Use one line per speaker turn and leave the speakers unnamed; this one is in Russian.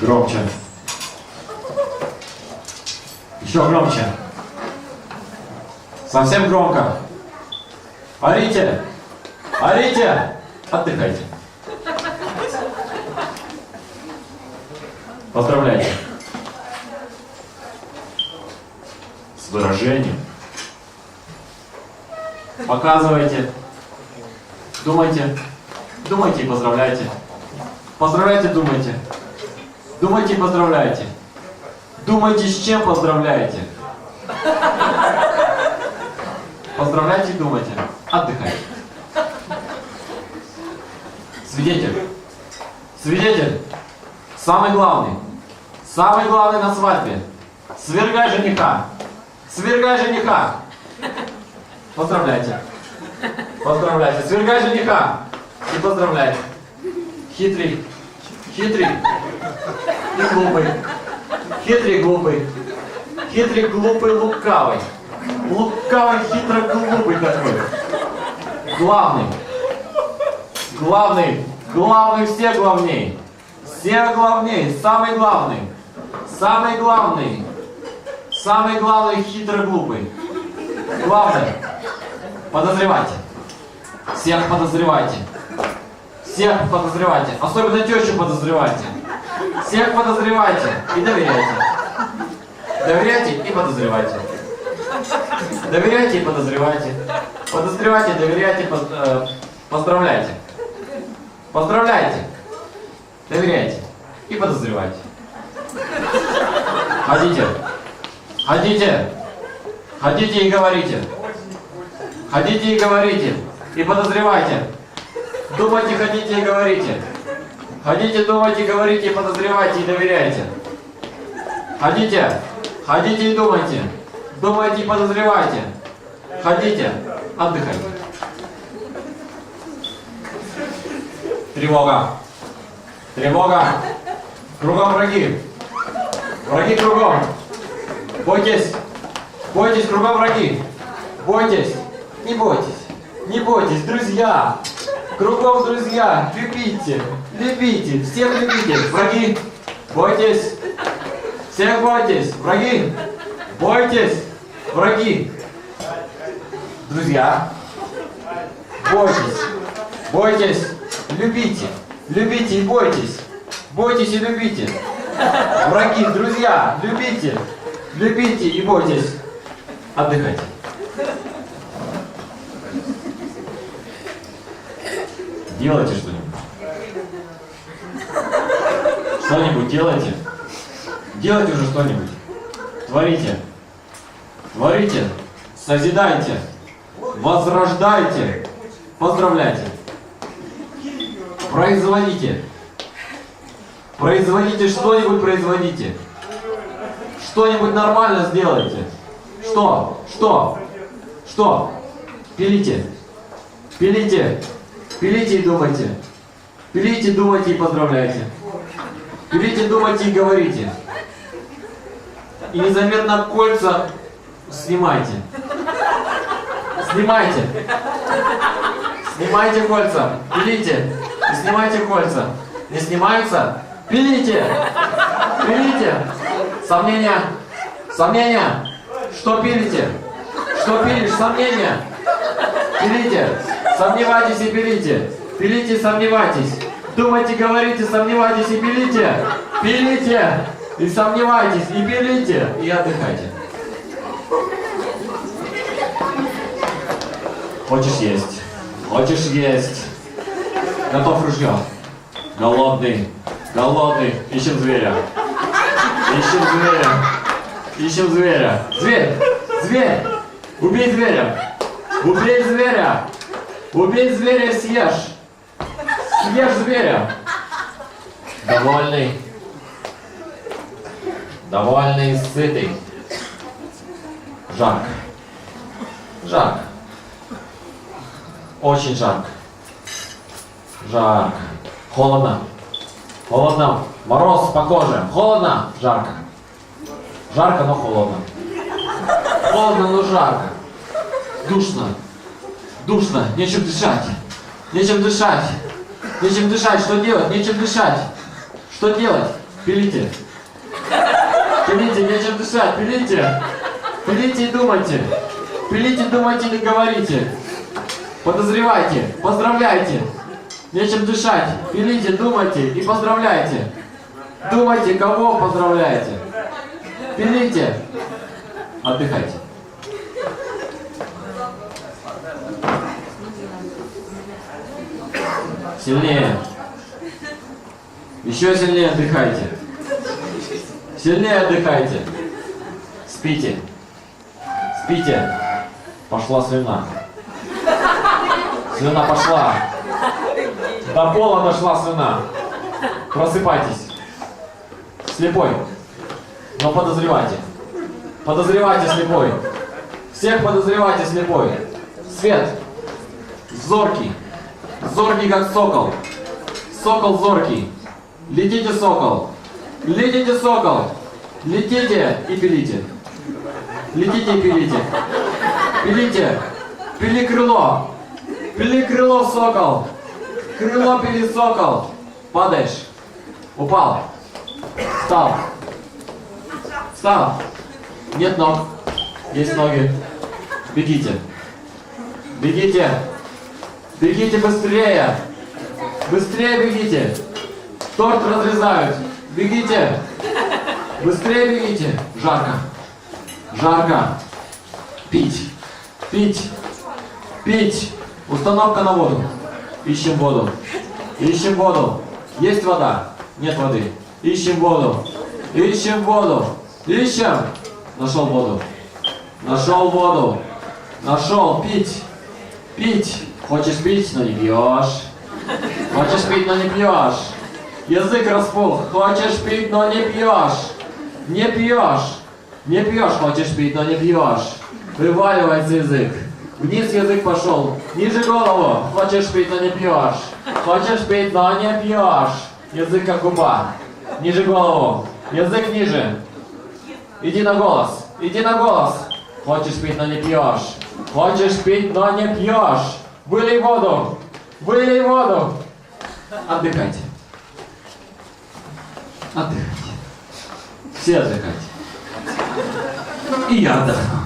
Громче. Еще громче. Совсем громко. Орите! Орите! Отдыхайте. Поздравляйте. С выражением. Показывайте. Думайте. Думайте и поздравляйте. Поздравляйте, думайте. Думайте и поздравляйте. Думайте, с чем поздравляете. Поздравляйте и думайте. Отдыхайте. Свидетель. Свидетель. Самый главный. Самый главный на свадьбе. Свергай жениха. Свергай жениха. Поздравляйте. Поздравляйте. Свергай жениха. И поздравляйте. Хитрый. Хитрый. И глупый. Хитрый, глупый. Хитрый, глупый, лукавый. Лукавый, хитро, глупый такой. Главный. Главный. Главный всех главней. Всех главней. Самый главный. Самый главный. Самый главный, хитро, глупый. Главный. Подозревайте. Всех подозревайте. Всех подозревайте. Особенно тещу подозревайте. Всех подозревайте и доверяйте. Доверяйте и подозревайте. Доверяйте и подозревайте. Подозревайте, доверяйте, поз- э, поздравляйте. Поздравляйте. Доверяйте и подозревайте. Ходите. Ходите. Ходите и говорите. Ходите и говорите. И подозревайте. Думайте, ходите и говорите. Ходите, думайте, говорите, подозревайте и доверяйте. Ходите, ходите и думайте. Думайте и подозревайте. Ходите, отдыхайте. Тревога. Тревога. Кругом враги. Враги кругом. Бойтесь. Бойтесь, кругом враги. Бойтесь. Не бойтесь. Не бойтесь, друзья. Кругом друзья. Любите. Любите. Всех любите. Враги. Бойтесь. Всех бойтесь. Враги. Бойтесь. Враги. Друзья. Бойтесь. Бойтесь. Любите. Любите и бойтесь. Бойтесь и любите. Враги, друзья, любите. Любите и бойтесь. Отдыхайте. Делайте что-нибудь. Что-нибудь делайте. Делайте уже что-нибудь. Творите. Творите. Созидайте. Возрождайте. Поздравляйте. Производите. Производите что-нибудь, производите. Что-нибудь нормально сделайте. Что? Что? Что? Пилите. Пилите. Пилите и думайте. Пилите, думайте и поздравляйте. Пилите, думайте и говорите. И незаметно кольца снимайте. Снимайте. Снимайте кольца. Пилите. И снимайте кольца. Не снимаются? Пилите. Пилите. Сомнения. Сомнения. Что пилите? Что пилишь? Сомнения. Пилите. Сомневайтесь и пилите. Пилите сомневайтесь. Думайте, говорите, сомневайтесь и пилите. Пилите. И сомневайтесь, и пилите. И отдыхайте. Хочешь есть? Хочешь есть? Готов ружье. Голодный. Голодный. Ищем зверя. Ищем зверя. Ищем зверя. Зверь! Зверь! Убей зверя! Убей зверя! Убей зверя съешь! Съешь зверя! Довольный. Довольный сытый. Жарко. Жарко. Очень жарко. Жарко. Холодно. Холодно. Мороз по коже. Холодно. Жарко. Жарко, но холодно. Холодно, но жарко. Душно. Душно. Нечем дышать. Нечем дышать. Нечем дышать, что делать? Нечем дышать. Что делать? Пилите. Пилите, нечем дышать, пилите. Пилите и думайте. Пилите, думайте или говорите. Подозревайте, поздравляйте. Нечем дышать. Пилите, думайте и поздравляйте. Думайте, кого поздравляете. Пилите. Отдыхайте. Сильнее. Еще сильнее отдыхайте. Сильнее отдыхайте. Спите. Спите. Пошла слюна. Слюна пошла. До пола дошла слюна. Просыпайтесь. Слепой. Но подозревайте. Подозревайте слепой. Всех подозревайте слепой. Свет. Зоркий. Зоркий как сокол. Сокол зоркий. Летите, сокол. Летите, сокол. Летите и пилите. Летите и пилите. Пилите. Пили крыло. Пили крыло, сокол. Крыло пили, сокол. Падаешь. Упал. Встал. Встал. Нет ног. Есть ноги. Бегите. Бегите. Бегите быстрее. Быстрее бегите. Торт разрезают. Бегите. Быстрее бегите. Жарко. Жарко. Пить. Пить. Пить. Установка на воду. Ищем воду. Ищем воду. Есть вода? Нет воды. Ищем воду. Ищем воду. Ищем. Нашел воду. Нашел воду. Нашел. Пить. Пить. Хочешь пить, но не пьешь. Хочешь пить, но не пьешь. Язык распух. Хочешь пить, но не пьешь. Не пьешь. Не пьешь, хочешь пить, но не пьешь. Вываливается язык. Вниз язык пошел. Ниже голову. Хочешь пить, но не пьешь. Хочешь пить, но не пьешь. Язык как губа. Ниже голову. Язык ниже. Иди на голос. Иди на голос. Хочешь пить, но не пьешь. Хочешь пить, но не пьешь. Вылей воду. Вылей воду. Отдыхайте. Отдыхайте. Все отдыхайте. И я отдохну.